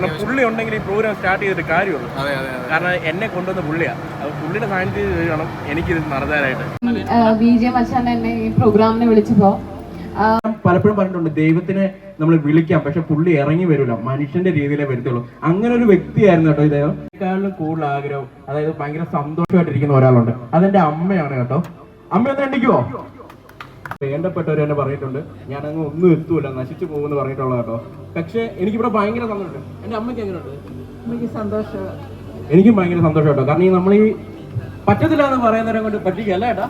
കാരണം പുള്ളി ഉണ്ടെങ്കിൽ ഈ പ്രോഗ്രാം സ്റ്റാർട്ട് ചെയ്തിട്ട് കാര്യമുള്ളൂ. അതെ അതെ അതെ. കാരണം എന്നെ കൊണ്ടുവന്ന പുള്ളിയാണ് അത് പുള്ളിയുടെ സാന്നിധ്യം വേണം. എനിക്കിത് നടത്താനായിട്ട് ജെ മച്ചാൻ എന്നെ ഈ പ്രോഗ്രാമിനെ വിളിച്ചപ്പോ. പലപ്പോഴും പറഞ്ഞിട്ടുണ്ട് ദൈവത്തിനെ നമ്മൾ വിളിക്കാം പക്ഷെ പുള്ളി ഇറങ്ങി വരില്ല മനുഷ്യന്റെ രീതിയിലേ വരത്തുള്ളൂ. അങ്ങനെ ഒരു വ്യക്തിയായിരുന്നു കേട്ടോ ഇദ്ദേഹം. ഇതിനേക്കാളും കൂടുതൽ ആഗ്രഹം അതായത് ഭയങ്കര സന്തോഷമായിട്ടിരിക്കുന്ന ഒരാളുണ്ട്. അതെന്റെ അമ്മയാണ് കേട്ടോ. അമ്മ ഒന്ന് എണ്ണിക്കുവോ വേണ്ടപ്പെട്ടവർ തന്നെ പറഞ്ഞിട്ടുണ്ട്. ഞാൻ അങ്ങ് ഒന്നും എത്തൂല നശിച്ചു പോകുമെന്ന് പറഞ്ഞിട്ടുള്ള കേട്ടോ. പക്ഷെ എനിക്കിവിടെ ഭയങ്കര സന്തോഷമുണ്ട്. എന്റെ അമ്മയ്ക്ക് എങ്ങനെയുണ്ട്? എനിക്ക് സന്തോഷം എനിക്കും ഭയങ്കര സന്തോഷം കേട്ടോ കാരണം ഈ നമ്മൾ ഈ പറ്റത്തില്ല എന്ന് പറയുന്നവരെ കൊണ്ട് പറ്റിക്കല്ല ഏട്ടാ.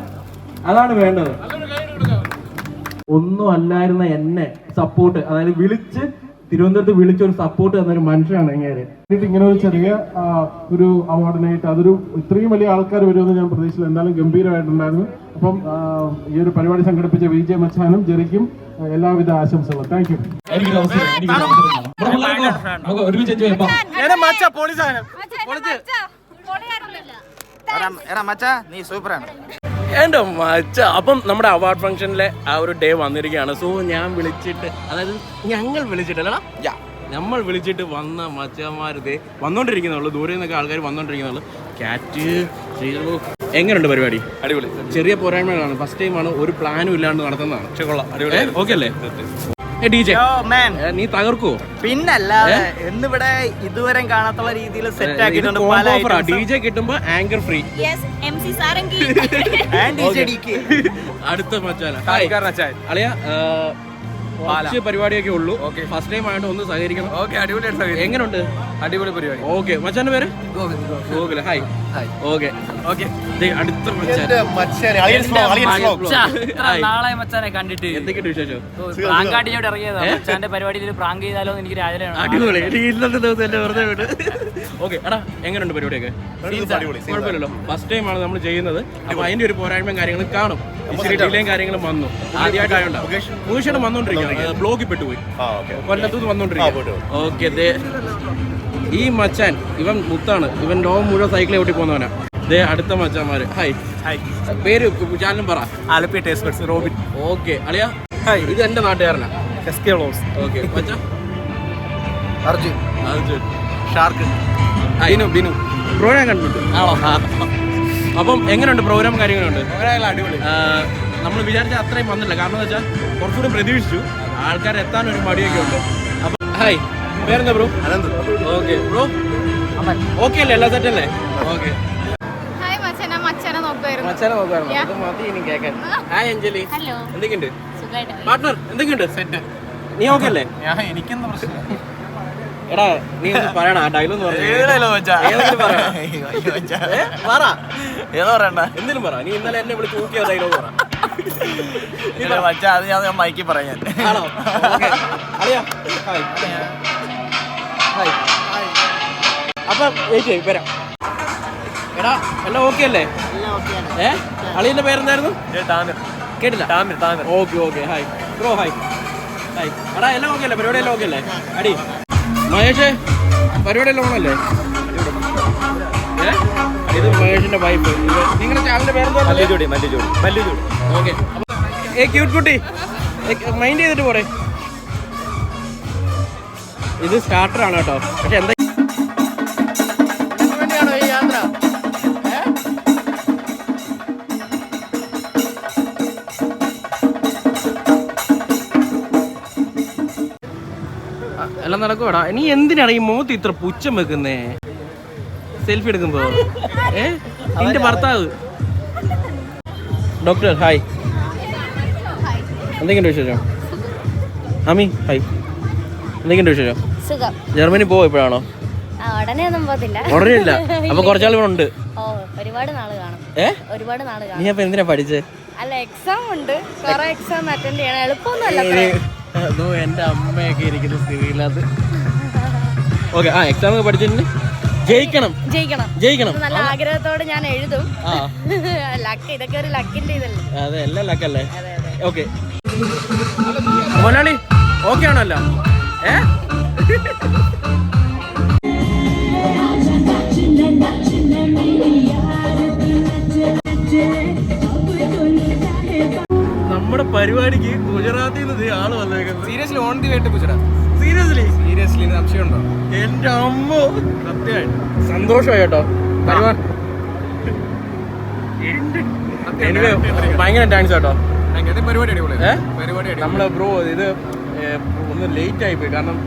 അതാണ് വേണ്ടത്. ഒന്നും അല്ലായിരുന്ന എന്നെ സപ്പോർട്ട് അതായത് വിളിച്ച് തിരുവനന്തപുരത്ത് വിളിച്ച ഒരു സപ്പോർട്ട് തന്ന ഒരു മനുഷ്യനാണ് ഇങ്ങനെ എന്നിട്ട് ഇങ്ങനെ ഒരു ചെറിയ ഒരു അവാർഡിനായിട്ട് അതൊരു ഇത്രയും വലിയ ആൾക്കാർ വരുമെന്ന് ഞാൻ പ്രതീക്ഷിച്ചില്ല. എന്തായാലും ഗംഭീരമായിട്ടുണ്ടായിരുന്നു. അപ്പം ഈ ഒരു പരിപാടി സംഘടിപ്പിച്ച വി. ജെ. മച്ചാനും ജെറിക്കും എല്ലാവിധ ആശംസകളും. താങ്ക് യു എടാ മച്ചാ നീ സൂപ്പറാണ്. എന്റെ മച്ച അപ്പം നമ്മുടെ അവാർഡ് ഫംഗ്ഷനിലെ ആ ഒരു ഡേ വന്നിരിക്കുകയാണ്. സോ ഞാൻ വിളിച്ചിട്ട് അതായത് ഞങ്ങൾ വിളിച്ചിട്ടല്ലടാ? നമ്മൾ വിളിച്ചിട്ട് വന്ന മച്ചന്മാരത് വന്നോണ്ടിരിക്കുന്നുള്ളൂ. ദൂരെ നിന്നൊക്കെ ആൾക്കാർ വന്നോണ്ടിരിക്കുന്നുള്ളൂ. കാറ്റ് ശ്രീലു എങ്ങനെയുണ്ട് പരിപാടി? അടിപൊളി. ചെറിയ പോരായ്മകളാണ്. ഫസ്റ്റ് ടൈമാണ് ഒരു പ്ലാനും ഇല്ലാണ്ട് നടത്തുന്നതാണ്. കൊള്ളാം അടിപൊളി ഓക്കെ അല്ലേ? D J. മാൻ നീ തകർക്കോ? പിന്നല്ല എന്നിവിടെ ഇതുവരെ കാണാത്തുള്ള രീതിയിൽ സെറ്റ് ആക്കിയിട്ടുണ്ട് പല ഡി ജെ കിട്ടുമ്പോ ആങ്കർ ഫ്രീ അടുത്ത മച്ചാല. അളിയ കുറച്ച് പരിപാടിയൊക്കെ ഉള്ളൂ. ഫസ്റ്റ് ടൈം ആയിട്ട് ഒന്ന് സഹകരിക്കണം. ഓക്കെ അടിപൊളിയായിട്ട് എങ്ങനെയുണ്ട് അടിപൊളി പരിപാടി. ഓക്കെ മച്ചാന്റെ പേര്? ഗോകുല. Hi okay okay. അടുത്ത. നാളെ മച്ചാനെ കണ്ടിട്ട്. എന്തൊക്കെയുണ്ട് വിശേഷം? ഇറങ്ങിയതാ. മച്ചാന്റെ പരിപാടിയിൽ പ്രാങ്ക് ചെയ്താലോ എനിക്ക് രാജനാണ് അടിപൊളി. ഇന്നത്തെ ദിവസം എന്നെ വെറുതെ വിട്. ഓക്കെ എടാ എങ്ങനെയുണ്ട് പരിപാടിയൊക്കെ? കുഴപ്പമില്ലല്ലോ. ഫസ്റ്റ് ടൈം ആണ് നമ്മൾ ചെയ്യുന്നത്. അപ്പൊ അതിന്റെ ഒരു പോരായ്മയും കാര്യങ്ങളും കാണും. ഇച്ചിരി ഡിലേയും കാര്യങ്ങളും വന്നു. ആദ്യമായിട്ടായോണ്ടാ മുകേഷേട്ടൻ വന്നോണ്ടിരിക്കുകയാണ് ബ്ലോക്കിൽ പെട്ടുപോയി. കൊല്ലത്തുനിന്ന് വന്നോണ്ടിരിക്കുക ഓക്കെ ഈ മച്ചാൻ ഇവൻ മുത്താണ്. ഇവൻ ലോകം മുഴുവൻ സൈക്കിളെ ഓട്ടി പോകുന്നവനാ. ദേ അടുത്ത മച്ചാമാര് ഹായ് പേര് ചാനലും പറ. Alleppey taste buds Robin. Okay അളിയ ഹായ് ഇത് എന്റെ നാട്ടുകാരനാ. എസ് കെ വ്ളോഗ്സ് ഓക്കെ മച്ചാ. അർജുൻ. അർജുൻ. ഷാർക്ക് ബിനു ബിനു. പ്രോഗ്രാം കണ്ടിട്ടുണ്ട് അപ്പം എങ്ങനെയുണ്ട് പ്രോഗ്രാം കാര്യങ്ങളുണ്ട്? അടിപൊളി. നമ്മൾ വിചാരിച്ച അത്രയും വന്നില്ല. കാരണം എന്ന് വെച്ചാൽ കുറച്ചുകൂടി പ്രതീക്ഷിച്ചു. ആൾക്കാർ എത്താൻ ഒരു മടിയൊക്കെ ഉണ്ട്. അപ്പം ഹായ് പേരെന്താ ബ്രോ ഓക്കെ ബ്രോ ഓക്കെ അല്ലേ? എല്ലാ സെറ്റല്ലേ ഓക്കെ ഹായ് നോക്കുമായിരുന്നു നോക്കുവായിരുന്നു. അത് മതി ഇനി കേൾക്കാൻ. ഹായ് അഞ്ജലി ഹലോ എന്തൊക്കെയുണ്ട്? പാർട്ട്ണർ എന്തൊക്കെയുണ്ട്? സെറ്റ് നീ ഓക്കെ അല്ലേ? ഞാൻ എനിക്കെന്താ പ്രശ്നം? എടാ നീ ഒന്ന് പറയണ ആ ഡയലോഗ് പറ. ഏതോ പറയണ്ട? എന്തിനും പറ. നീ ഇന്നലെ എന്നെ വിളിച്ച് ഊക്കിയ ഡയലോഗ് പറ. മച്ചാ അത് ഞാൻ മൈക്കി പറയാൻ ആണോ. അളിയാ ഹായ് ഹായ് അപ്പൊ ചേച്ചി വരാം. എടാ എല്ലാം ഓക്കെ അല്ലേ? ഏ? അളിയന്റെ പേരെന്തായിരുന്നു? കേട്ടില്ല. Okay okay. Hi bro hi hi എടാ എല്ലാം ഓക്കെ അല്ലേ? പരിപാടി എല്ലാം ഓക്കെ അല്ലേ? അടി. മഹേഷേ പരിപാടി എല്ലാം ഓണല്ലേ ഇത് മഹേഷിന്റെ വൈഫ് നിങ്ങളുടെ ചാനലിന്റെ പേരെന്താ? ഓക്കെ. ഏ ക്യൂട്ട് കുട്ടി. മൈൻഡ് ചെയ്തിട്ട് പോരെ. ഇത് സ്റ്റാർട്ടർ ആണ് കേട്ടോ. പക്ഷെ എന്താ നടക്കുവാടാ. നീ എന്തിനാണ് ഈ മുഖത്ത് ഇത്ര പുച്ഛം വെക്കുന്നേ? സെൽഫി എടുക്കുമ്പോ. ഏ? നിന്റെ ഭർത്താവ്. ഡോക്ടർ ഹായ് എന്തൊക്കെയുണ്ട് വിശേഷം? അമി ഹായ് എന്തൊക്കെയുണ്ട് വിശേഷം? ജർമ്മനി പോവോ ഇപ്പോഴാണോ ഉടനെ ഒന്നും പോകത്തില്ല. ഉടനെ ഇല്ല. അപ്പൊ കുറച്ചാൾ ഇവിടെ ഉണ്ട്. ഓ ഒരുപാട് നാൾ കാണും. ഏ? ഒരുപാട് നാൾ നീ കാണും. അപ്പൊ എന്തിനാ പഠിച്ചേ? അല്ല എക്സാം ഉണ്ട്. കുറെ എക്സാം അറ്റൻഡ് ചെയ്യണം. എളുപ്പമൊന്നുമല്ല അത്രേ. അതോ എന്റെ അമ്മയൊക്കെ ഇരിക്കുന്ന സ്ഥിതിയില്ലാത്ത ഓക്കെ ആ എക്സാം ഒക്കെ പഠിച്ചിട്ടുണ്ട്. ജയിക്കണം. ജയിക്കണം. ജയിക്കണം. നല്ല ആഗ്രഹത്തോടെ ഞാൻ എഴുതും. ലക്ക് ഇതൊക്കെ ഒരു ലക്കിന്റെ ഇതല്ലേ? അതെ എല്ലാം ലക്കല്ലേ ഓക്കെ മൊലാളി ഓക്കെ ആണല്ലോ. ഏ? നമ്മുടെ പരിപാടിക്ക് ഗുജറാത്തിൽ നിന്ന് ആൾ ആൾ വന്നേക്കുന്നത്. Seriously on the vote Gujarat seriously seriously സംശയമുണ്ടോ? എന്റെ അമ്മ. സത്യമായിട്ട്. സന്തോഷമായി കേട്ടോ. ഭയങ്കര താങ്ക്സ് കേട്ടോ. നമ്മളെ പരിപാടി പരിപാടി ബ്രോ ഇത് ഒന്ന് ലേറ്റ് ആയി പോയി. കാരണം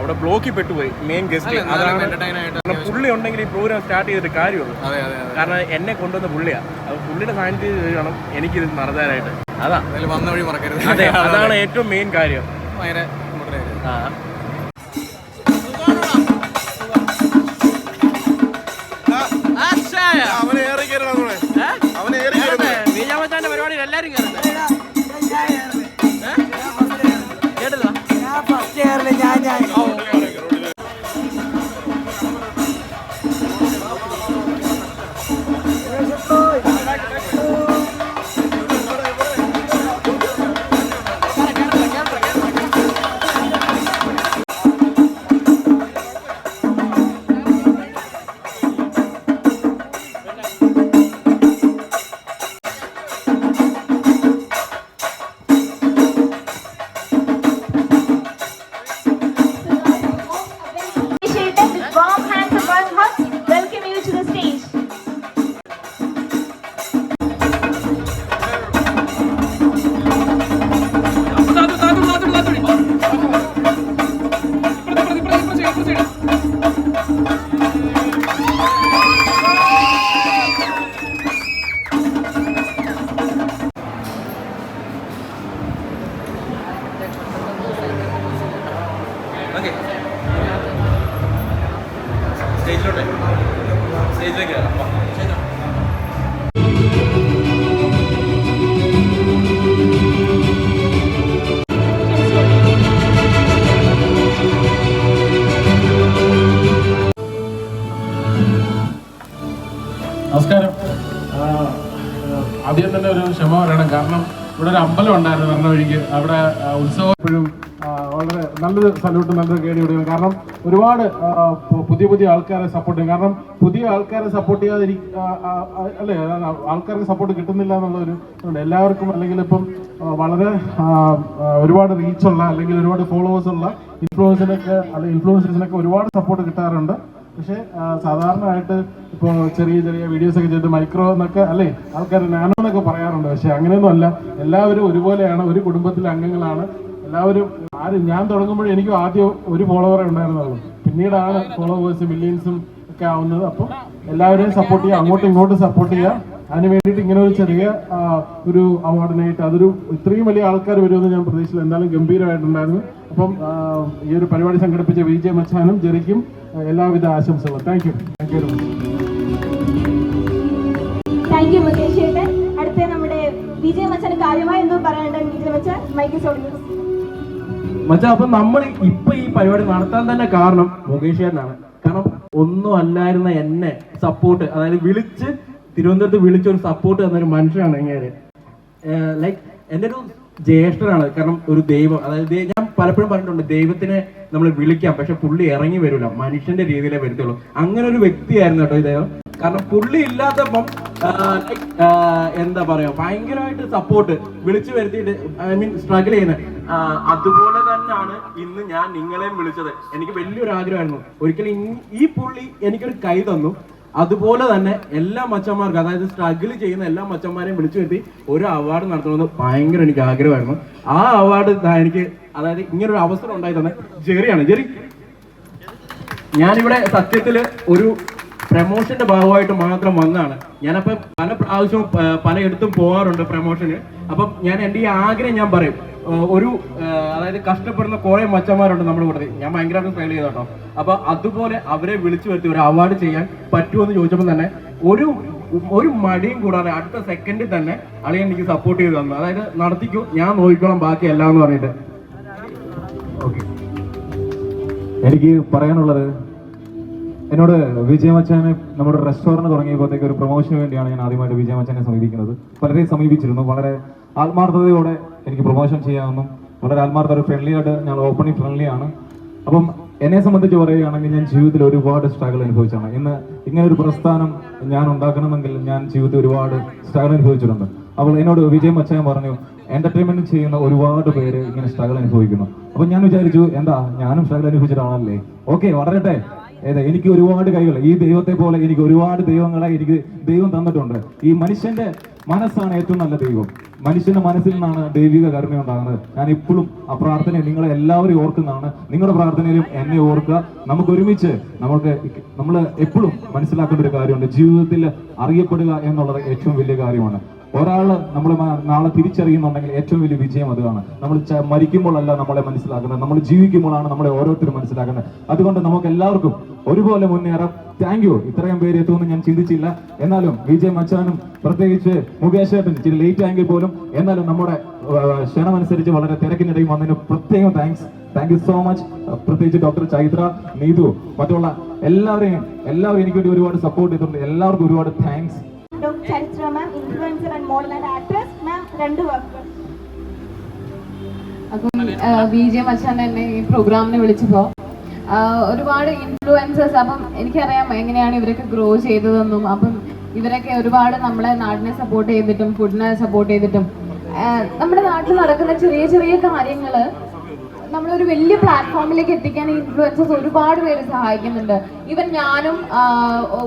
അവിടെ ബ്ലോക്കിൽ പെട്ടുപോയി മെയിൻ ഗസ്റ്റ് അതാണ് പുള്ളി ഉണ്ടെങ്കിൽ ഈ പ്രോഗ്രാം സ്റ്റാർട്ട് ചെയ്തിട്ട് കാര്യമുള്ളൂ. കാരണം എന്നെ കൊണ്ടുവന്ന പുള്ളിയാണ് അപ്പൊ പുള്ളിയുടെ സാന്നിധ്യം വേണം എനിക്കിത് നടത്താനായിട്ട് അതാ. വന്ന വഴി മറക്കരുത്. അതെ അതാണ് ഏറ്റവും മെയിൻ കാര്യം. ഭയങ്കര ഞാൻ ആ. പരിപാടിയിൽ എല്ലാരും കേട്ടില്ല? Appreciated ഒരു ക്ഷമ പറയണം. കാരണം ഇവിടെ ഒരു അമ്പലം ഉണ്ടായിരുന്നു പറഞ്ഞ വഴിക്ക്. അവിടെ ഉത്സവം എപ്പോഴും വളരെ നല്ലൊരു സല്യൂട്ട് നല്ലൊരു കേടി വിടുകയാണ് കാരണം ഒരുപാട് പുതിയ പുതിയ ആൾക്കാരെ സപ്പോർട്ട് ചെയ്യും. കാരണം പുതിയ ആൾക്കാരെ സപ്പോർട്ട് ചെയ്യാതിരി ആ, ആ, ആ, അല്ലേ ആൾക്കാർക്ക് സപ്പോർട്ട് കിട്ടുന്നില്ല എന്നുള്ളൊരു എല്ലാവർക്കും അല്ലെങ്കിൽ ഇപ്പം വളരെ ഒരുപാട് റീച്ചുള്ള അല്ലെങ്കിൽ ഒരുപാട് ഫോളോവേഴ്സ് ഉള്ള ഇൻഫ്ലുവൻസിനൊക്കെ അല്ലെങ്കിൽ ഇൻഫ്ലുവൻസേഴ്സിനൊക്കെ ഒരുപാട് സപ്പോർട്ട് കിട്ടാറുണ്ട്. പക്ഷേ സാധാരണയായിട്ട് ഇപ്പോൾ ചെറിയ ചെറിയ വീഡിയോസ് ഒക്കെ ചെയ്ത് മൈക്രോ എന്നൊക്കെ അല്ലേ ആൾക്കാർ നാനോ എന്നൊക്കെ പറയാറുണ്ട്. പക്ഷെ അങ്ങനെയൊന്നും അല്ല. എല്ലാവരും ഒരുപോലെയാണ് ഒരു കുടുംബത്തിലെ അംഗങ്ങളാണ്. എല്ലാവരും ആരും ഞാൻ തുടങ്ങുമ്പോൾ എനിക്കും ആദ്യം ഒരു ഫോളോവറേ ഉണ്ടായിരുന്നുള്ളൂ. പിന്നീടാണ് ഫോളോവേഴ്സ് മില്യൻസും ഒക്കെ ആവുന്നത്. അപ്പോൾ എല്ലാവരെയും സപ്പോർട്ട് ചെയ്യുക അങ്ങോട്ടും ഇങ്ങോട്ടും സപ്പോർട്ട് ചെയ്യുക. അതിന് വേണ്ടിയിട്ട് ഇങ്ങനെ ഒരു ചെറിയ ഒരു അവാർഡിനായിട്ട് അതൊരു ഇത്രയും വലിയ ആൾക്കാർ വരുമെന്ന് ഞാൻ പ്രതീക്ഷിച്ചില്ല. എന്തായാലും ഗംഭീരമായിട്ടുണ്ടായിരുന്നു. അപ്പം ഈ ഒരു പരിപാടി സംഘടിപ്പിച്ച വി ജെ മച്ചാനും ജെറിക്കും എല്ലാവിധ ആശംസകളും. Thank you thank you thank you Mukesh ചേട്ടൻ. അടുത്ത നമ്മുടെ വിജയ കാര്യമായി എന്തോ വിജയ മൈക്ക് മച്ചാ അപ്പൊ നമ്മൾ ഇപ്പൊ ഈ പരിപാടി നടത്താൻ തന്നെ കാരണം മുകേഷ് ചേട്ടനാണ്. കാരണം ഒന്നും അല്ലായിരുന്ന എന്നെ സപ്പോർട്ട് അതായത് വിളിച്ച് തിരുവനന്തപുരത്ത് വിളിച്ച ഒരു സപ്പോർട്ട് തന്ന ഒരു മനുഷ്യനാണ് ഇങ്ങനെ ലൈക്ക് എന്റെ ഒരു ജ്യേഷ്ഠനാണ്. കാരണം ഒരു ദൈവം അതായത് ഞാൻ പലപ്പോഴും പറഞ്ഞിട്ടുണ്ട് ദൈവത്തിനെ നമ്മൾ വിളിക്കാം പക്ഷെ പുള്ളി ഇറങ്ങി വരില്ല മനുഷ്യന്റെ രീതിയിലേ വരത്തുള്ളൂ. അങ്ങനെ ഒരു വ്യക്തിയായിരുന്നു കേട്ടോ ഇദ്ദേഹം കാരണം പുള്ളി ഇല്ലാത്തപ്പം എന്താ പറയാ ഭയങ്കരമായിട്ട് സപ്പോർട്ട് വിളിച്ചു വരുത്തിയിട്ട് ഐ മീൻ സ്ട്രഗിൾ ചെയ്യുന്നത്. അതുപോലെ തന്നെയാണ് ഇന്ന് ഞാൻ നിങ്ങളെയും വിളിച്ചത്. എനിക്ക് വലിയൊരു ആഗ്രഹമായിരുന്നു. ഒരിക്കലും ഈ പുള്ളി എനിക്കൊരു കൈ തന്നു. അതുപോലെ തന്നെ എല്ലാ മച്ചന്മാർക്കും അതായത് സ്ട്രഗിൾ ചെയ്യുന്ന എല്ലാ മച്ചന്മാരെയും വിളിച്ചു വരുത്തി ഒരു അവാർഡ് നടത്തണമെന്ന് ഭയങ്കര എനിക്ക് ആഗ്രഹമായിരുന്നു. ആ അവാർഡ് എനിക്ക് അതായത് ഇങ്ങനൊരു അവസരം ഉണ്ടായി തന്നെ ജെറിയാണ്. ജെറി ഞാനിവിടെ സത്യത്തിൽ ഒരു പ്രമോഷന്റെ ഭാഗമായിട്ട് മാത്രം വന്നതാണ്. ഞാനപ്പം പല പ്രാവശ്യവും പലയിടത്തും പോകാറുണ്ട് പ്രമോഷന് അപ്പം ഞാൻ എന്റെ ഈ ആഗ്രഹം ഞാൻ പറയും. ഒരു അതായത് കഷ്ടപ്പെടുന്ന കുറെ മച്ചന്മാരുണ്ട് നമ്മുടെ കൂടെ ഞാൻ ഭയങ്കരമായിട്ട് ഫെയിൽ ചെയ്ത കേട്ടോ. അപ്പൊ അതുപോലെ അവരെ വിളിച്ചു വരുത്തി ഒരു അവാർഡ് ചെയ്യാൻ പറ്റുമോ എന്ന് ചോദിച്ചപ്പോൾ തന്നെ ഒരു ഒരു മടിയും കൂടാതെ അടുത്ത സെക്കൻഡിൽ തന്നെ അളിയൻ എനിക്ക് സപ്പോർട്ട് ചെയ്ത് തന്നു. അതായത് നടത്തിക്കൂ ഞാൻ നോക്കിക്കോളാം ബാക്കി എല്ലാം എന്ന് പറഞ്ഞിട്ട്. എനിക്ക് പറയാനുള്ളത് എന്നോട് വിജയ മച്ചാനെ നമ്മുടെ റെസ്റ്റോറന്റ് തുടങ്ങിയപ്പോഴത്തേക്ക് ഒരു പ്രൊമോഷന് വേണ്ടിയാണ് ഞാൻ ആദ്യമായിട്ട് വിജയമച്ചാനെ സമീപിക്കുന്നത്. പലരെയും സമീപിച്ചിരുന്നു വളരെ ആത്മാർത്ഥതയോടെ എനിക്ക് പ്രൊമോഷൻ ചെയ്യാമെന്നും വളരെ ആത്മാർത്ഥ ഫ്രണ്ട്ലി ആയിട്ട് ഞങ്ങൾ ഓപ്പണിംഗ് ഫ്രണ്ട്ലി ആണ്. അപ്പം എന്നെ സംബന്ധിച്ച് പറയുകയാണെങ്കിൽ ഞാൻ ജീവിതത്തിൽ ഒരുപാട് സ്ട്രഗിൾ അനുഭവിച്ചാണ്. ഇന്ന് ഇങ്ങനെ ഒരു പ്രസ്ഥാനം ഞാൻ ഉണ്ടാക്കണമെങ്കിൽ ഞാൻ ജീവിതത്തിൽ ഒരുപാട് സ്ട്രഗിൾ അനുഭവിച്ചിട്ടുണ്ട്. അപ്പോൾ എന്നോട് വിജയ് മച്ചാൻ പറഞ്ഞു എന്റർടൈൻമെന്റ് ചെയ്യുന്ന ഒരുപാട് പേര് ഇങ്ങനെ സ്ട്രഗിൾ അനുഭവിക്കുന്നു. അപ്പൊ ഞാൻ വിചാരിച്ചു എന്താ ഞാനും സ്ട്രഗിൾ അനുഭവിച്ചിട്ടാണല്ലേ ഓക്കെ വളരട്ടെ. ഏതാ എനിക്ക് ഒരുപാട് കൈകൾ ഈ ദൈവത്തെ പോലെ എനിക്ക് ഒരുപാട് ദൈവങ്ങളെ എനിക്ക് ദൈവം തന്നിട്ടുണ്ട്. ഈ മനുഷ്യന്റെ മനസ്സാണ് ഏറ്റവും നല്ല ദൈവം. മനുഷ്യന്റെ മനസ്സിൽ നിന്നാണ് ദൈവിക കരുണ ഉണ്ടാകുന്നത്. ഞാൻ ഇപ്പോഴും ആ പ്രാർത്ഥന നിങ്ങളെ എല്ലാവരും ഓർക്കുന്നതാണ്. നിങ്ങളുടെ പ്രാർത്ഥനയിലും എന്നെ ഓർക്കുക. നമുക്ക് ഒരുമിച്ച് നമുക്ക് നമ്മൾ എപ്പോഴും മനസ്സിലാക്കേണ്ട ഒരു കാര്യമുണ്ട്. ജീവിതത്തിൽ അറിയപ്പെടുക എന്നുള്ളത് ഏറ്റവും വലിയ കാര്യമാണ്. ഒരാൾ നമ്മൾ നാളെ തിരിച്ചറിയുന്നുണ്ടെങ്കിൽ ഏറ്റവും വലിയ വിജയം അതാണ് നമ്മൾ മരിക്കുമ്പോഴല്ല നമ്മളെ മനസ്സിലാക്കുന്നത്. നമ്മൾ ജീവിക്കുമ്പോഴാണ് നമ്മളെ ഓരോരുത്തരും മനസ്സിലാക്കുന്നത്. അതുകൊണ്ട് നമുക്ക് എല്ലാവർക്കും ഒരുപോലെ മുന്നേറാം. താങ്ക് യു ഇത്രയും പേര് എത്തുമെന്ന് ഞാൻ ചിന്തിച്ചില്ല. എന്നാലും വിജയ് മച്ചാനും പ്രത്യേകിച്ച് മുകേഷ് ഇച്ചിരി ലേറ്റ് ആയെങ്കിൽ പോലും എന്നാലും നമ്മുടെ ക്ഷണമനുസരിച്ച് വളരെ തിരക്കിനിടയിൽ വന്നതിന് പ്രത്യേകം thanks thank you so much പ്രത്യേകിച്ച് ഡോക്ടർ ചൈത്ര നീതു മറ്റുള്ള എല്ലാവരെയും എല്ലാവരും എനിക്ക് വേണ്ടി ഒരുപാട് സപ്പോർട്ട് ചെയ്തിട്ടുണ്ട്. എല്ലാവർക്കും ഒരുപാട് thanks ma'am influencer and model and actress ma'am രണ്ട് വാക്കുകൾ അപ്പം വി ജെ മച്ചാൻ എന്നെ ഈ പ്രോഗ്രാമിന് വിളിച്ചപ്പോൾ ഒരുപാട് ഇൻഫ്ലുവൻസേഴ്സ് അപ്പം എനിക്കറിയാം എങ്ങനെയാണ് ഇവരൊക്കെ ഗ്രോ ചെയ്തതെന്നും അപ്പം ഇവരൊക്കെ ഒരുപാട് നമ്മളെ നാടിനെ സപ്പോർട്ട് ചെയ്തിട്ടും ഫുഡിനെ സപ്പോർട്ട് ചെയ്തിട്ടും നമ്മുടെ നാട്ടിൽ നടക്കുന്ന ചെറിയ ചെറിയ കാര്യങ്ങൾ നമ്മളൊരു വലിയ പ്ലാറ്റ്ഫോമിലേക്ക് എത്തിക്കാൻ ഇൻഫ്ലുവൻസേഴ്സ് ഒരുപാട് പേര് സഹായിക്കുന്നുണ്ട്. ഇവൻ ഞാനും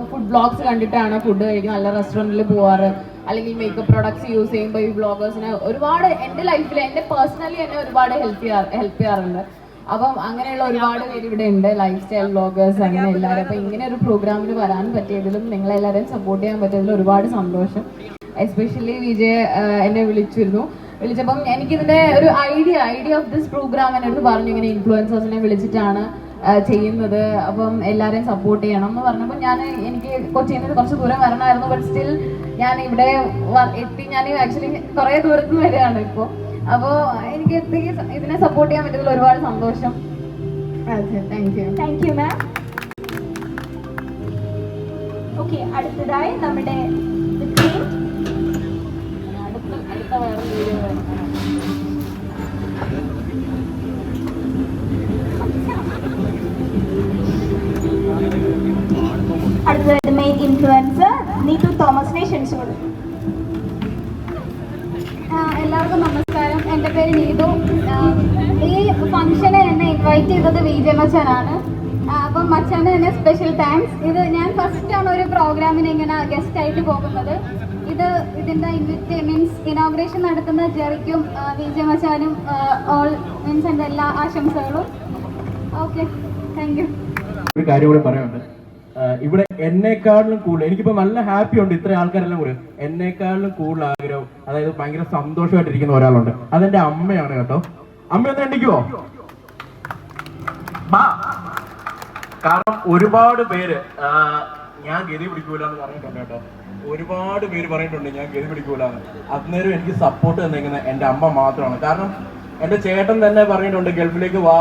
ഫുഡ് ബ്ലോഗ്സ് കണ്ടിട്ടാണ് ഫുഡ് കഴിക്കുന്നത്. നല്ല റെസ്റ്റോറന്റിൽ പോവാറ്. അല്ലെങ്കിൽ മേക്കപ്പ് പ്രോഡക്ട്സ് യൂസ് ചെയ്യുമ്പോൾ ഈ ബ്ലോഗേഴ്സിന് ഒരുപാട് എന്റെ ലൈഫിൽ എന്റെ പേഴ്സണലി എന്നെ ഒരുപാട് ഹെൽപ്പ് ചെയ്യാറ് ഹെൽപ്പ് ചെയ്യാറുണ്ട്. അപ്പം അങ്ങനെയുള്ള ഒരുപാട് പേര് ഇവിടെ ഉണ്ട്. ലൈഫ് സ്റ്റൈൽ ബ്ലോഗേഴ്സ് അങ്ങനെ എല്ലാവരും. അപ്പം ഇങ്ങനെ ഒരു പ്രോഗ്രാമിന് വരാൻ പറ്റിയതിലും നിങ്ങളെല്ലാവരെയും സപ്പോർട്ട് ചെയ്യാൻ പറ്റിയതിലും ഒരുപാട് സന്തോഷം. എസ്പെഷ്യലി വിജയ് എന്നെ വിളിച്ചിരുന്നു. വിളിച്ചപ്പം എനിക്കിതിന്റെ ഒരു idea idea of this programme എന്നോട് പറഞ്ഞു ഇങ്ങനെ ഇൻഫ്ലുവൻസേഴ്സിനെ വിളിച്ചിട്ടാണ് ചെയ്യുന്നത്. അപ്പം എല്ലാവരെയും സപ്പോർട്ട് ചെയ്യണം എന്ന് പറഞ്ഞപ്പോൾ ഞാൻ എനിക്ക് കൊച്ചിയിൽ നിന്ന് കുറച്ച് ദൂരം വരണമായിരുന്നു ബട്ട് സ്റ്റിൽ ഞാൻ ഇവിടെ എത്തി. ഞാൻ ആക്ച്വലി കുറേ ദൂരത്ത് നിന്ന് വരികയാണ് ഇപ്പോൾ അപ്പോൾ എനിക്ക് എത്തി ഇതിനെ സപ്പോർട്ട് ചെയ്യാൻ പറ്റിയതിൽ ഒരുപാട് സന്തോഷം. അതെ. Thank you thank you ma'am okay അടുത്തതായി നമ്മുടെ അടുത്തതായിട്ട് മെയിൻ ഇൻഫ്ലുവൻസർ നീതു തോമസിനെ ക്ഷണിച്ചുകൊള്ളു എല്ലാവർക്കും നമസ്കാരം. എന്റെ പേര് നീതു. ഈ ഫംഗ്ഷന് എന്നെ ഇൻവൈറ്റ് ചെയ്തത് വി ജെ മച്ചാനാണ് അപ്പം മച്ചാന് തന്നെ സ്പെഷ്യൽ താങ്ക്സ് ഇത് ഞാൻ ഫസ്റ്റ് ആണ് ഒരു പ്രോഗ്രാമിന് ഇങ്ങനെ ഗസ്റ്റ് ആയിട്ട് പോകുന്നത്. ഇത് ഇതിന്റെ ഇൻവിറ്റ് മീൻസ് ഇനോഗ്രേഷൻ നടത്തുന്ന ജെറിക്കും വി ജെ മച്ചാനും ഓൾ മീൻസ് എന്റെ എല്ലാ ആശംസകളും. ഓക്കെ താങ്ക് യു ഒരു കാര്യം കൂടെ പറയാനുണ്ട്. ഇവിടെ എന്നെക്കാളിലും കൂടുതൽ എനിക്കിപ്പോ നല്ല ഹാപ്പി ഉണ്ട് ഇത്ര ആൾക്കാരെല്ലാം കൂടെ. എന്നെക്കാളിലും കൂടുതൽ ആഗ്രഹം അതായത് ഭയങ്കര സന്തോഷമായിട്ടിരിക്കുന്ന ഒരാളുണ്ട്. അതെന്റെ അമ്മയാണ് കേട്ടോ. അമ്മ ഒന്ന് എണ്ണിക്കുവോ. കാരണം ഒരുപാട് പേര് ഞാൻ ഗതി പിടിക്കൂലെന്ന് പറഞ്ഞിട്ടുണ്ട് കേട്ടോ. ഒരുപാട് പേര് പറഞ്ഞിട്ടുണ്ട് ഞാൻ ഗതി പിടിക്കൂല. അന്നേരം എനിക്ക് സപ്പോർട്ട് തന്നിരിക്കുന്നത് എന്റെ അമ്മ മാത്രമാണ്. കാരണം എന്റെ ചേട്ടൻ തന്നെ പറഞ്ഞിട്ടുണ്ട് ഗൾഫിലേക്ക് വാ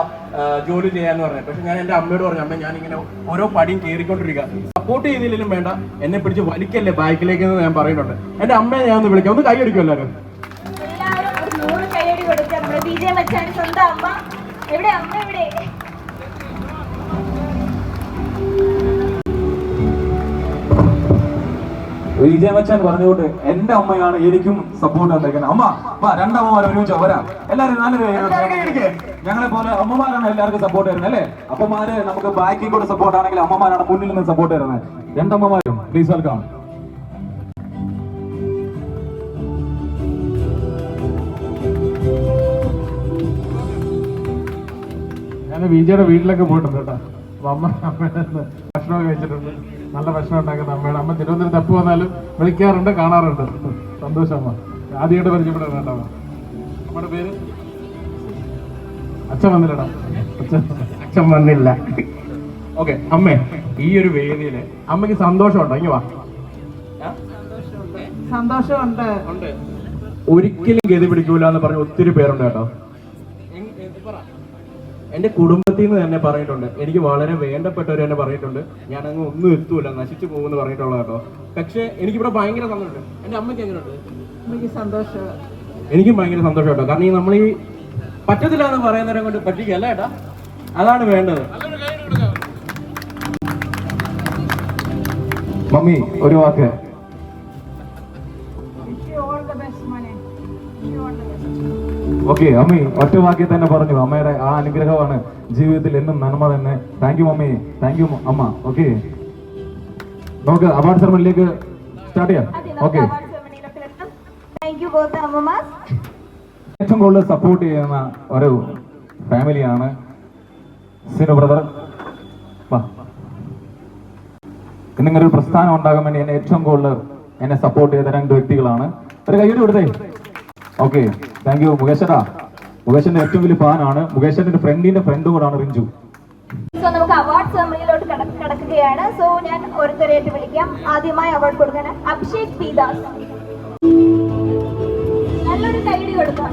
ജോലി ചെയ്യാന്ന് പറഞ്ഞു. പക്ഷെ ഞാൻ എന്റെ അമ്മയോട് പറഞ്ഞു അമ്മ ഞാൻ ഇങ്ങനെ ഓരോ പടിയും കയറിക്കൊണ്ടിരിക്കുക സപ്പോർട്ട് ചെയ്തില്ലെങ്കിലും വേണ്ട എന്നെ പിടിച്ച് വലിക്കല്ലേ ബാക്കിലേക്ക് എന്ന് ഞാൻ പറയുന്നുണ്ട്. എന്റെ അമ്മയെ ഞാൻ ഒന്ന് വിളിക്കാം ഒന്ന് കൈ അടിക്കും എല്ലാവരും. എല്ലാവരും ഒരു കൈയടി നമ്മുടെ സ്വന്തം അമ്മ. എവിടെ? അമ്മ എവിടെ? വിജയമച്ചാൻ പറഞ്ഞുകൊണ്ട് എന്റെ അമ്മയാണ് എനിക്കും സപ്പോർട്ട് തന്നിരിക്കുന്നത് അമ്മ വാ രണ്ടമ്മമാർ ഒരുമിച്ച് വരാം. എല്ലാരും നല്ലൊരു ഞങ്ങളെ പോലെ അമ്മമാരാണ് എല്ലാവർക്കും സപ്പോർട്ട് തരുന്നത് അല്ലേ? അപ്പമാര് നമുക്ക് ബാക്കി കൂടെ സപ്പോർട്ട് ആണെങ്കിൽ അമ്മമാരാണ് മുന്നിൽ നിന്ന് സപ്പോർട്ട് തരുന്നത്. രണ്ടമ്മമാരും പ്ലീസ് വെൽക്കം ഞാൻ വിജയുടെ വീട്ടിലൊക്കെ പോയിട്ടുണ്ട് കേട്ടോ. അപ്പൊ അമ്മ അമ്മയുടെ അടുത്ത് ഭക്ഷണമൊക്കെ കഴിച്ചിട്ടുണ്ട് നല്ല ഭക്ഷണം ഉണ്ടാക്കുന്ന അമ്മയുടെ അമ്മ തിരുവനന്തപുരത്ത് എപ്പോൾ വന്നാലും വിളിക്കാറുണ്ട് കാണാറുണ്ട്. സന്തോഷം അമ്മ. ആദ്യമായിട്ട് പരിചയപ്പെടാൻ വേണ്ട അമ്മയുടെ പേര്? അച്ഛൻ വന്നില്ലടാ. അച്ഛൻ വന്നില്ല. ഓക്കെ അമ്മേ ഈ ഒരു വേദിയിൽ അമ്മയ്ക്ക് സന്തോഷമുണ്ടോ? ഇങ്ങ് വാ. സന്തോഷമുണ്ട്. ഒരിക്കലും ഗതി പിടിക്കൂല എന്ന് പറഞ്ഞ ഒത്തിരി പേരുണ്ട് കേട്ടോ. എന്റെ കുടുംബത്തിൽ നിന്ന് തന്നെ പറഞ്ഞിട്ടുണ്ട്. എനിക്ക് വളരെ വേണ്ടപ്പെട്ടവർ തന്നെ പറഞ്ഞിട്ടുണ്ട്. ഞാൻ അങ്ങ് ഒന്നും എത്തൂല നശിച്ചു പോകുമെന്ന് പറഞ്ഞിട്ടുള്ള കേട്ടോ. പക്ഷെ എനിക്കിവിടെ ഭയങ്കര സന്തോഷമുണ്ട്. എന്റെ അമ്മയ്ക്ക് എങ്ങനെയുണ്ട്? എനിക്ക് സന്തോഷം എനിക്കും ഭയങ്കര സന്തോഷം കേട്ടോ കാരണം ഈ നമ്മൾ ഈ പറ്റത്തില്ല എന്ന് പറയുന്നവരെ കൊണ്ട് പറ്റിക്കല്ല ഏട്ടാ. അതാണ് വേണ്ടത്. മമ്മി ഒരു വാക്ക്. ഓക്കെ അമ്മി ഒറ്റ വാക്കിൽ തന്നെ പറഞ്ഞു. അമ്മയുടെ ആ അനുഗ്രഹമാണ് ജീവിതത്തിൽ എന്നും നന്മ തന്നെ. Thank you mummy thank you അമ്മ. ഓക്കെ നമുക്ക് അവാർഡ് സെറമണിയിലേക്ക് സ്റ്റാർട്ട് ചെയ്യാം. ഓക്കെ ഏറ്റവും കൂടുതൽ സപ്പോർട്ട് ചെയ്യുന്ന ഒരു ഫാമിലിയാണ് സിനു ബ്രദർ ഇന്നിങ്ങനെ ഒരു പ്രസ്ഥാനം ഉണ്ടാകാൻ വേണ്ടി എന്നെ ഏറ്റവും കൂടുതൽ എന്നെ സപ്പോർട്ട് ചെയ്ത രണ്ട് വ്യക്തികളാണ്. ഒരു കൈയ്യടി കൊടുത്തേ. ഓക്കെ താങ്ക് യു മുകേശനാ മുകേശന്റെ ഏറ്റവും വലിയ ഫാനാണ് മുകേശന്റെ ഫ്രണ്ടിന്റെ ഫ്രണ്ട് കൂടാണ് റിഞ്ചു. നമുക്ക് അവാർഡ് സെറമണിയിലോട്ട് കടക്കുകയാണ്. സോ ഞാൻ ഓരോരുത്തരെയായിട്ട് വിളിക്കാം. ആദ്യമായി അവാർഡ് കൊടുക്കാൻ അഭിഷേക് പി നല്ലൊരു കൈഡി കൊടുക്കാം.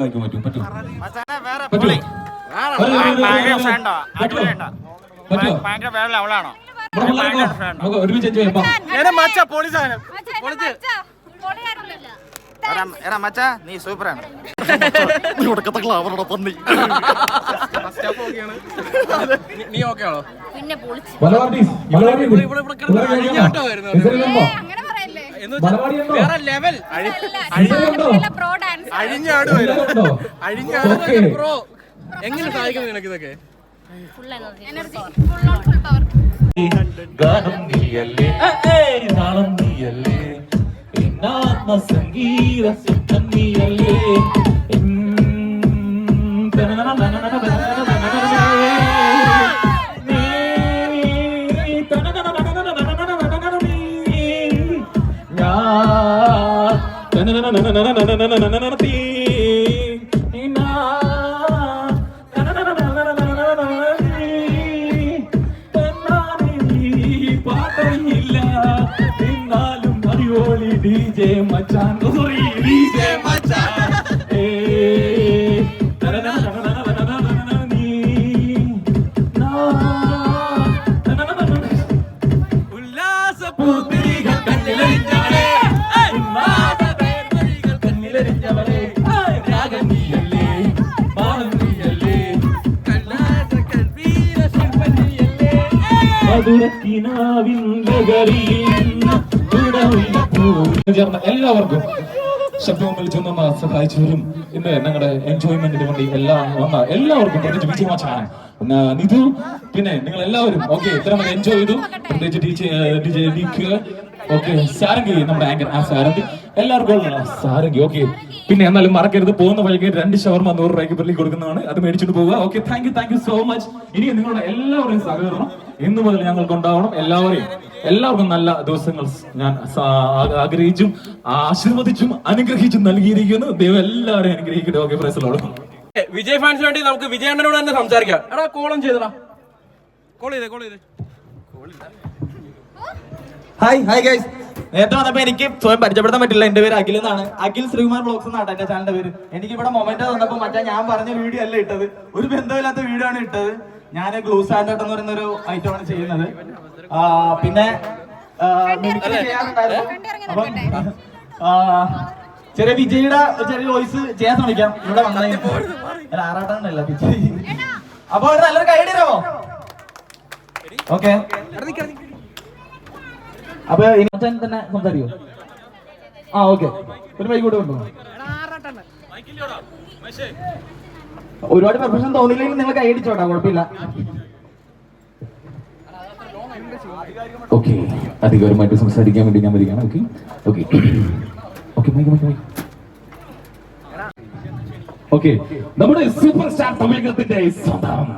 കയ്യിൽ വായിക്കാൻ പറ്റും? പറ്റും? നമുക്ക് നീ പന്നി നീ ആണോ? പിന്നെ വേറെ ലെവൽ പ്രോ ഡാൻസ് അഴിഞ്ഞാട് അഴിഞ്ഞാട് പ്രോ എങ്ങനെ സഹായിക്കുന്നത് നിനക്ക് ഇതൊക്കെ? സംഗീത നീയല്ലേ? മച്ചാൻ മച്ചാൻ ചേർന്ന എല്ലാവർക്കും ശബ്ദവും വിളിച്ചൊന്നും സഹായിച്ചവരും ഇന്ന് ഞങ്ങളുടെ എൻജോയ്മെന്റിന് വേണ്ടി എല്ലാ വന്ന എല്ലാവർക്കും പ്രത്യേകിച്ച് വിജയ മാച്ചാണ് നിധു പിന്നെ നിങ്ങൾ എല്ലാവരും ഓക്കെ ഇത്ര എൻജോയ് ചെയ്തു. പ്രത്യേകിച്ച് ടീച്ചർ ഓക്കെ സാരംഗി നമ്മുടെ ആങ്കർ ആ സാരംഗി. എല്ലാവർക്കും സാരംഗി. ഓക്കെ പിന്നെ എന്നാലും മറക്കരുത്. പോകുന്ന വഴിക്ക് രണ്ട് ഷവർമ നൂറ് രൂപയ്ക്ക് പള്ളി കൊടുക്കുന്നതാണ്. അത് മേടിച്ചിട്ട് പോവുക. Okay thank you thank you so much ഇനി നിങ്ങളുടെ എല്ലാവരുടെയും സഹകരണം ഇന്നു മുതൽ ഞങ്ങൾക്ക് ഉണ്ടാവണം എല്ലാവരെയും. എല്ലാവർക്കും നല്ല ദിവസങ്ങൾ ഞാൻ ആഗ്രഹിച്ചും ആശീർവദിച്ചും അനുഗ്രഹിച്ചും നൽകിയിരിക്കുന്നു. ദൈവം എല്ലാവരെയും അനുഗ്രഹിക്കട്ടെ. ഓക്കെ പ്രൈസിലോടും വിജയ് ഫാൻസിന് വേണ്ടി നമുക്ക് വിജയണ്ണനോട് തന്നെ സംസാരിക്കാം. എടാ കോളം ചെയ്തടാ. കോൾ ചെയ്തേ കോൾ ചെയ്തേ. ഹായ് ഹായ് ഗൈസ് നേരത്തെ വന്നപ്പോ എനിക്ക് സ്വയം പരിചയപ്പെടുത്താൻ പറ്റില്ല. എന്റെ പേര് അഖിൽ എന്നാണ്. അഖിൽ ശ്രീകുമാർ ബ്ലോഗ്സ് എന്നാണ് എന്റെ ചാനലിന്റെ പേര്. എനിക്ക് ഇവിടെ മൊമെന്റ് വന്നപ്പോ മറ്റേ ഞാൻ പറഞ്ഞ വീഡിയോ അല്ല ഇട്ടത്. ഒരു ബന്ധമില്ലാത്ത വീഡിയോ ആണ് ഇട്ടത്. ഞാൻ ഗ്ലൂ സ്റ്റാൻഡേർഡ് എന്ന് പറയുന്ന ഒരു ഐറ്റം ആണ് ചെയ്യുന്നത് ആ, പിന്നെ ചെറിയ വിജയുടെ ചെറിയ വോയിസ് ചെയ്യാൻ ശ്രമിക്കാം. ഇവിടെ വന്നതിന് ആറാട്ടാണല്ലോ വിജയ് അപ്പൊ ഇവിടെ നല്ലൊരു കൈഡി തരാമോ? ഓക്കെ. അപ്പൊ ഇനി തന്നെ സംസാരിക്കോ? ആ ഓക്കെ. ഒരു മൈക്ക് കൂടെ കൊണ്ടുപോകും. ഒരുപാട് പ്രൊഫഷൻ തോന്നിയില്ലെങ്കിൽ നിങ്ങൾ കൈയടിച്ചോട്ടാ കുഴപ്പമില്ല. ഓക്കെ അധികാരമായിട്ട് സംസാരിക്കാൻ വേണ്ടി ഞാൻ വരികയാണ്. Okay okay okay mic mic mic okay നമ്മുടെ സൂപ്പർ സ്റ്റാർ തമിഴകത്തിന്റെ സ്വന്തം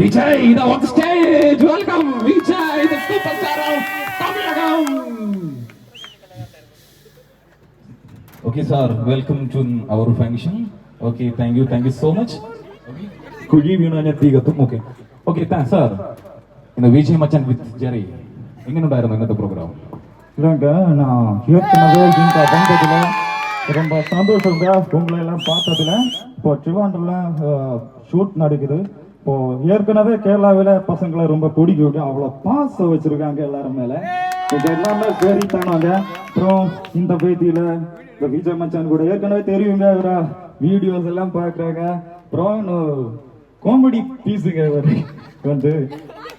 Vijay the on stage welcome Vijay the super star of Tamilakam. Okay sir welcome to our function okay thank you, thank you so much. Could you give me tiga tuh mungkin? இந்த விஜய் மச்சான் with ஜெரி எங்கனுடாயிரம் என்னது program இல்லைங்க நான் ஏற்கனவே ஜிங்கா வந்ததில் ரொம்ப சந்தோஷங்க உங்களை எல்லாம் பார்த்ததில் இப்போ ட்ரிவாண்டரில் ஷூட் நடக்குது இப்போ ஏற்கனவே கேரளாவில் பசங்களை ரொம்ப பிடிக்கும் அவ்வளோ பாசம் வச்சுருக்காங்க எல்லாரும் மேலே இது எல்லாமே பேரித்தானாங்க அப்புறம் இந்த பேத்தியில் இந்த விஜய் மச்சான் கூட ஏற்கனவே தெரியுங்க இவரை வீடியோஸ் எல்லாம் பார்க்குறாங்க அப்புறம் காமெடி பீஸுங்க இவர் வந்து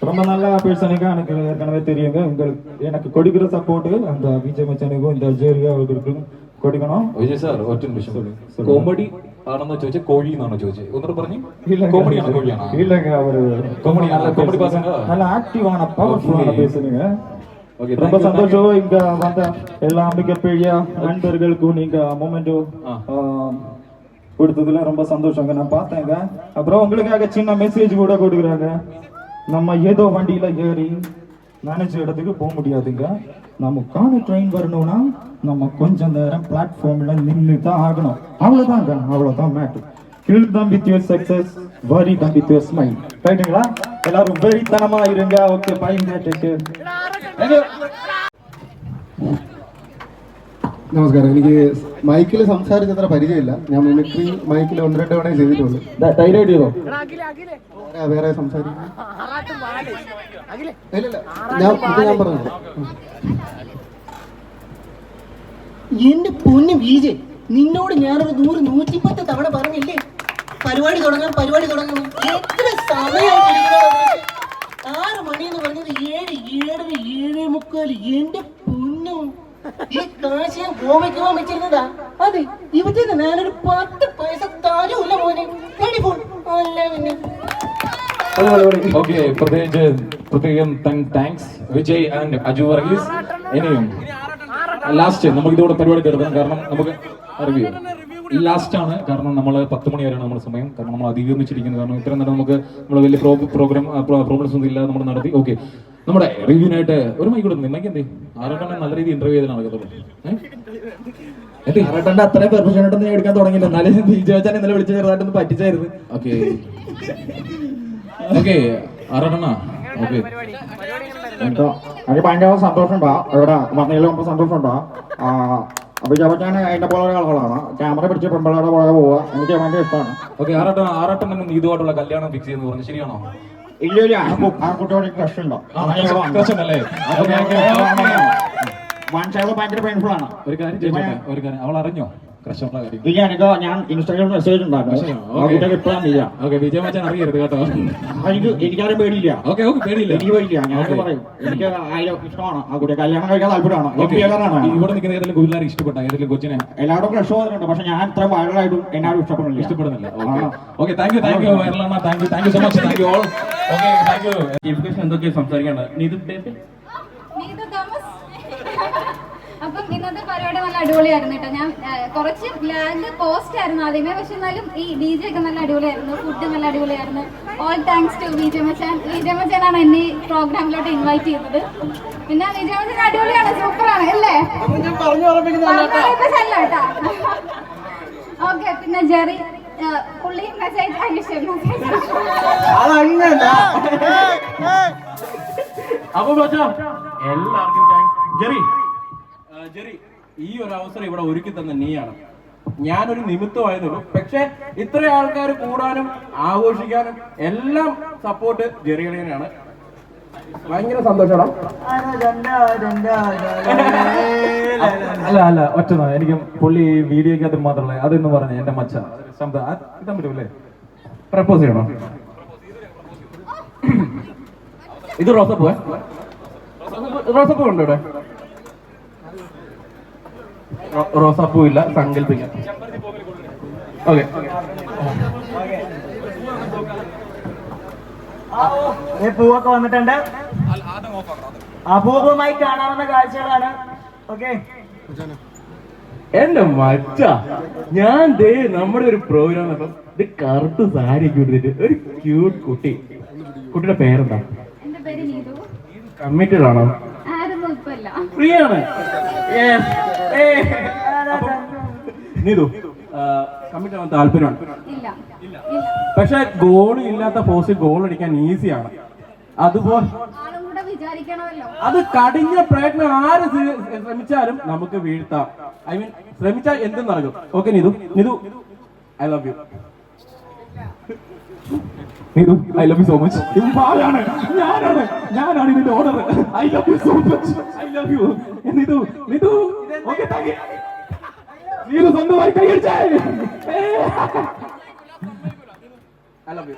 ரொம்ப நல்லா பேசுனீங்க எனக்கு ஏற்கனவே தெரியுங்க உங்களுக்கு எனக்கு கொடுக்குற சப்போர்ட் அந்த விஜய் மச்சானுக்கும் இந்த ஜேரியா அவர்களுக்கும் കൊടുക്കണം വിജയ് സാർ ഒറ്റ നിമിഷം കോമഡി ആണെന്ന് ചോദിച്ചാൽ കോഴി എന്നാണോ ചോദിച്ചത് ഒന്നുകൂടെ പറഞ്ഞു இல்லைங்க കോമഡി ആണോ കോഴിയാണോ இல்லைங்க அவரு Comedy நல்ல comedy பசங்க. நல்ல ஆக்டிவான பவர்ஃபுல்லான பேசுனீங்க ஓகே ரொம்ப சந்தோஷம் இங்க வந்த எல்லா மிகப்பெரிய நண்பர்களுக்கும் நீங்க மொமெண்டோ கொடுத்ததுல ரொம்ப சந்தோஷங்க நான் பார்த்தேங்க அப்புறம் உங்களுக்காக சின்ன மெசேஜ் கூட கொடுக்குறாங்க. நம்ம ஏதோ வண்டியில ஏறி நினைச்ச இடத்துக்கு போக முடியாதுங்க. நமக்கான ட்ரெயின் வரணும்னா நம்ம கொஞ்சம் நேரம் பிளாட்ஃபார்ம்ல நின்று தான் ஆகணும். அவ்வளவுதாங்க அவ்வளவுதான் matter kill them with success bury them with smile ரைட்டுங்களா எல்லாரும் வெறித்தனமா இருங்க. ஓகே பையன் கேட்டு നമസ്കാരം. എനിക്ക് മൈക്കിൽ സംസാരിച്ചത്ര പരിചയമില്ല. ഞാൻ മിമിക്രി മൈക്കിൽ ഒന്ന് രണ്ട് തവണ ചെയ്തിട്ടുള്ളൂ. ധൈര്യമായിട്ട് ചെയ്തോ? വേറെ- സംസാരിക്കും. ഇല്ല ഞാൻ ഞാൻ പറഞ്ഞു എന്റെ പൊന്നു വിജയ് നിന്നോട് ഞാനൊരു നൂറ് നൂറ്റിപ്പത്ത് തവണ പറഞ്ഞില്ലേ? പരിപാടി തുടങ്ങാം പരിപാടി തുടങ്ങാം. എത്ര സമയം ആറ് മണി എന്ന് പറഞ്ഞത് ഏഴ് ഏഴര ഏഴേ മുക്കാൽ എന്റെ പൊന്നു. ഈ കാശ് ഞാൻ ഗോവയ്ക്ക് പോകാൻ വെച്ചിരുന്നതാ അതെ ഇവിടെ ഞാനൊരു പത്ത് പൈസ താരമില്ല മോനെ. അല്ല വിജയ് ആൻഡ് അജു വർഗീസ്. ഇനിയും ലാസ്റ്റ് നമുക്ക് ഇതോടെ പരിപാടി തീർക്കണം കാരണം നമുക്ക് റിവ്യൂ ലാസ്റ്റ് ആണ്. കാരണം നമ്മൾ പത്ത് മണി വരെയാണ് നമ്മുടെ സമയം. കാരണം നമ്മൾ അധികരിച്ചിരിക്കുന്നത് കാരണം ഇത്രയും നേരം നമുക്ക് നമ്മൾ വലിയ പ്രോഗ്രാം പ്രോബ്ലംസ് ഒന്നും ഇല്ലാതെ നമ്മൾ നടത്തി. ഓക്കെ. നമ്മുടെ റിവ്യൂനായിട്ട് ഒരു മൈക്ക് കൊടുക്കുന്നു മൈക്ക് എന്തേ? ആരോടാണ് നല്ല രീതിയിൽ ഇന്റർവ്യൂ ചെയ്ത് നടക്കത്തുള്ളൂ ഏഹ് ആറട്ടന്റെ അത്രയും പെർഫെക്ഷൻ ആയിട്ടൊന്നും ഞാൻ എടുക്കാൻ തുടങ്ങിയില്ല. എന്നാലും ഇന്നലെ വിളിച്ച് ചെറുതായിട്ടൊന്ന് പറ്റിച്ചായിരുന്നു. ഓക്കെ ഓക്കെ ആരോടണ ഓക്കെ എനിക്ക് ഭയങ്കര സന്തോഷമുണ്ടോ. ഇവിടെ വന്നതിൽ സന്തോഷമുണ്ടോ. അപ്പൊ പോലെ ക്യാമറ പിടിച്ച് പെമ്പിളയുടെ പുറകെ പോവുക എനിക്ക് ഭയങ്കര ഇഷ്ടമാണ്. ഓക്കെ ആറാട്ടൻ ഇതുമായിട്ടുള്ള കല്യാണം ഫിക്സ് ചെയ്യുന്നു പറഞ്ഞു. ശരിയാണോ? ഇല്ല ഇല്ല ആ കുട്ടിയോട് ക്രഷ് ഉണ്ടോ സൈഡ് ഭയങ്കര പെയിൻഫുൾ ആണ്. ഒരു കാര്യം ചോദിച്ചോട്ടെ? ഒരു കാര്യം. അവൾ അറിഞ്ഞോ? ക്രഷുള്ള കാര്യം എനിക്ക് ഞാൻ ഇൻസ്റ്റാഗ്രാമിൽ മെസ്സേജ് ഉണ്ടായിരുന്നു കിട്ടാൻ ഇല്ല. ഓക്കെ വിജയ മച്ചാൻ അറിയരുത് കേട്ടോ. എനിക്ക് എനിക്കാരും പേടിയില്ല. ഓക്കെ ഓക്കെ പേടിയില്ല. എനിക്ക് പേടിയില്ല. ഞാൻ Okay. പറയും എനിക്ക് ആയിരം ഇഷ്ടമാണ്. ആ കുട്ടിയെ കല്യാണം കഴിക്കാൻ താല്പര്യമാണ്. ഇവിടെ നിൽക്കുന്ന ഏതെങ്കിലും കുഞ്ഞാരെ ഇഷ്ടപ്പെട്ട? ഏതെങ്കിലും കൊച്ചിനെ? എല്ലാവരും ക്രഷ് വന്നിട്ടുണ്ട് പക്ഷെ ഞാൻ ഇത്ര വൈറലായിട്ടും എന്നാരും ഇഷ്ടപ്പെടുന്നില്ല. ഇഷ്ടപ്പെടുന്നില്ല. Okay. Thank you thank you വൈറലാണ് thank you thank you so much thank you all okay thank you education എന്തൊക്കെയാണ് സംസാരിക്കേണ്ടത്? നീ ഇത് അപ്പം ഇന്നത്തെ പരിപാടി നല്ല അടിപൊളിയായിരുന്നു കേട്ടോ. ഞാൻ കുറച്ച് ലാഗ് പോസ്റ്റ് ആയിരുന്നു ആദ്യമേ. പക്ഷെ എന്നാലും ഈ ഡി ജെ ഒക്കെ നല്ല അടിപൊളിയായിരുന്നു. ഫുഡ് നല്ല അടിപൊളിയായിരുന്നു. ഓൾ താങ്ക്സ് ടു വിജയ മച്ചാൻ വിജയ മച്ചാനാണ് എന്നെ ഈ പ്രോഗ്രാമിലോട്ട് ഇൻവൈറ്റ് ചെയ്തത്. പിന്നെ വിജയ മച്ചാൻ അടിപൊളിയാണ് സൂപ്പറാണ് അല്ലേ? ഓക്കെ പിന്നെ ജെറി പുള്ളി മെസ്സേജ് അതങ്ങനല്ല. അപ്പൊ മച്ചാ എല്ലാവർക്കും താങ്ക്സ് ജെറി ജെറി ഈ ഒരു അവസരം ഇവിടെ ഒരുക്കി തന്ന നീയാണ്. ഞാനൊരു നിമിത്തമായിരുന്നുള്ളൂ പക്ഷെ ഇത്ര ആൾക്കാർ കൂടാനും ആഘോഷിക്കാനും എല്ലാം സപ്പോർട്ട് ജെറിയുടെയാണ് ഭയങ്കര സന്തോഷമാണ് അല്ല അല്ല ഒറ്റ എനിക്ക് പുള്ളി വീഡിയോക്ക് അത് മാത്രമല്ല അതെന്ന് പറഞ്ഞു എന്റെ മച്ച ഇതാൻ പറ്റൂല്ലേ പ്രപ്പോസ് ചെയ്യണോ? ഇത് റോസപ്പൂ റോസപ്പൂ ഉണ്ടോ ഇവിടെ? റോസാപ്പൂ ഇല്ല സങ്കല്പിക്കാം ഓക്കെ. പൂവൊക്കെ വന്നിട്ടുണ്ട്. അപൂർവമായി കാണാവുന്ന കാഴ്ചകളാണ്. ഓക്കെ. എന്റെ മച്ച ഞാൻ ദേ നമ്മുടെ ഒരു പ്രോഗ്രാം അപ്പം ഇത് കറുത്ത് സാരി ഒക്കെ ഒരു ക്യൂട്ട് കുട്ടി. കുട്ടിയുടെ പേരെന്താ? കമ്മിറ്റഡ് ആണോ? ഫ്രീ ആണ്. നീതു കമ്മിറ്റ് ആവാൻ താല്പര്യമാണ് പക്ഷെ ഗോൾ ഇല്ലാത്ത ഫോസിൽ ഗോൾ അടിക്കാൻ ഈസിയാണ് അതുപോലെ അത് കടിഞ്ഞ പ്രയത്നം ആര് ശ്രമിച്ചാലും നമുക്ക് വീഴ്ത്താം. ഐ മീൻ ശ്രമിച്ചാൽ എന്തും നടക്കും. Okay Nithu. Nithu I love you Neethu I love you so much ഞാനാണ് ഞാനാണ്. ഞാനാണ് ഇതിന്റെ order I love you so much I love you Neethu Neethu. Okay thank you Neethu സ്വന്തമായി കൈയടിച്ചേ ഐ ലവ് യു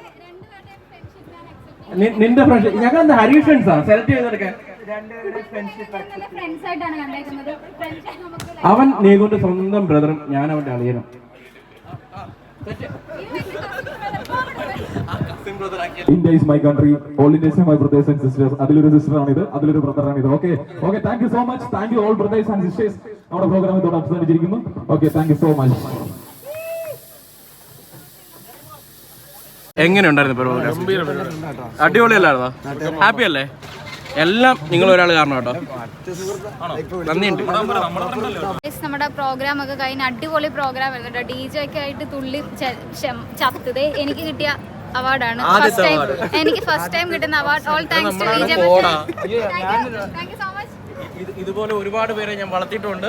നിന്റെ ഫ്രണ്ട് ഞങ്ങൾ എന്താ Hari friends ആണ് സെലക്ട് ചെയ്തെടുക്കാൻ ഫ്രണ്ട്സ് ആയിട്ടാണ് കണ്ടേക്കുന്നത്. ഫ്രണ്ട്സ് നമുക്ക് അവൻ നീതുന്റെ സ്വന്തം ബ്രദറും ഞാൻ അവന്റെ അളിയനും. India is my country all India my brothers and sisters അതിലൊരു സിസ്റ്റർ ആണ് ഇത് അതിലൊരു ബ്രദർ ആണ് ഇത് okay okay thank you so much thank you all brothers and sisters നമ്മുടെ പ്രോഗ്രാം ഇതോടെ അവസാനിച്ചിരിക്കുന്നു. Okay thank you so much എങ്ങനെയുണ്ടായിരുന്നു പ്രോഗ്രാം അടിപൊളിയല്ലായിരുന്നോ? ഹാപ്പി അല്ലേ? എല്ലാം നിങ്ങൾ ഒരാൾ കാരണം കേട്ടോ. നന്ദിയുണ്ട്. നമ്മുടെ പ്രോഗ്രാം ഒക്കെ കഴിഞ്ഞ അടിപൊളി പ്രോഗ്രാം ആയിരുന്നു ഡി ജെ ഒക്കെ ആയിട്ട് തുള്ളി ചത്തത്. എനിക്ക് കിട്ടിയ അവാർഡാണ്. ഫസ്റ്റ് ടൈം എനിക്ക് ഫസ്റ്റ് ടൈം കിട്ടുന്ന award. All thanks to D J thank you so much ഇതുപോലെ ഒരുപാട് പേരെ ഞാൻ വളർത്തിയിട്ടുണ്ട്.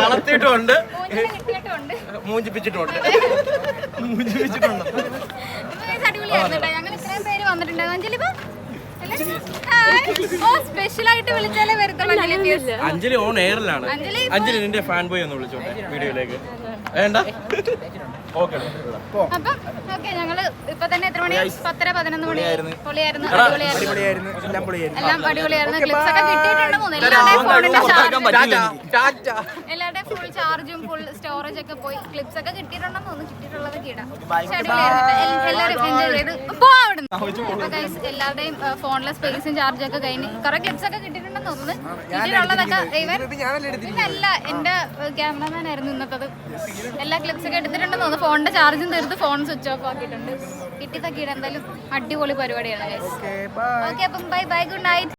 തളർത്തിയിട്ടുണ്ട്. കിട്ടിയിട്ടുണ്ട് മൂഞ്ചിപ്പിച്ചിട്ടുണ്ട്. ഞങ്ങൾ ഇത്രയും പേര് വന്നിട്ടുണ്ട് അഞ്ജലി ഇപ്പൊ? ഓ സ്പെഷ്യൽ വിളിച്ചാലേ വരത്തുള്ളൂ അഞ്ജലി അഞ്ജലി ഓൺ എയറിലാണ് അഞ്ജലി അഞ്ജലി നിന്റെ ഫാൻ ബോയ് ഒന്ന് വിളിച്ചോട്ടെ വീഡിയോയിലേക്ക്. വേണ്ട? അപ്പം ഓക്കെ ഞങ്ങൾ ഇപ്പൊ തന്നെ എത്ര മണി? പത്തര പതിനൊന്ന് മണി. പൊളിയായിരുന്നു. അടിപൊളിയായിരുന്നു. എല്ലാം അടിപൊളിയായിരുന്നു. ക്ലിപ്സ് ഒക്കെ കിട്ടിയിട്ടുണ്ടെന്ന് ഫോണിന്റെ എല്ലാവരുടെയും ഫുൾ ചാർജും ഫുൾ സ്റ്റോറേജ് ഒക്കെ പോയി. ക്ലിപ്സ് ഒക്കെ കിട്ടിയിട്ടുണ്ടെന്ന് തോന്നുന്നു. കിട്ടിയിട്ടുള്ളതൊക്കെ ഇടാം. പക്ഷെ അടിപൊളിയായിരുന്നു. എൽ- എല്ലാവരും എൻജോയ് ചെയ്ത് പോ അവിടുന്ന്. അപ്പൊ ഗൈസ് എല്ലാവരുടെയും ഫോണിലെ സ്പേസും ചാർജും ഒക്കെ കഴിഞ്ഞ് കുറെ ക്ലിപ്സ് ഒക്കെ കിട്ടിയിട്ടുണ്ടെന്ന് തോന്നുന്നു. കിട്ടിയിട്ടുള്ളതൊക്കെ ഇവൻ എന്റെ ക്യാമറമാൻ ആയിരുന്നു ഇന്നത്തത്. എല്ലാ ക്ലിപ്സ് ഒക്കെ എടുത്തിട്ടുണ്ടെന്ന് തോന്നുന്നു. ഫോണിന്റെ ചാർജും തീർത്ത് ഫോൺ സ്വിച്ച് ഓഫ് ആക്കിയിട്ടുണ്ട്. കിട്ടിയതൊക്കെ ഇടാം എന്തായാലും അടിപൊളി പരിപാടിയാണ് ഓക്കെ അപ്പം ബൈ ബൈ ഗുഡ് നൈറ്റ്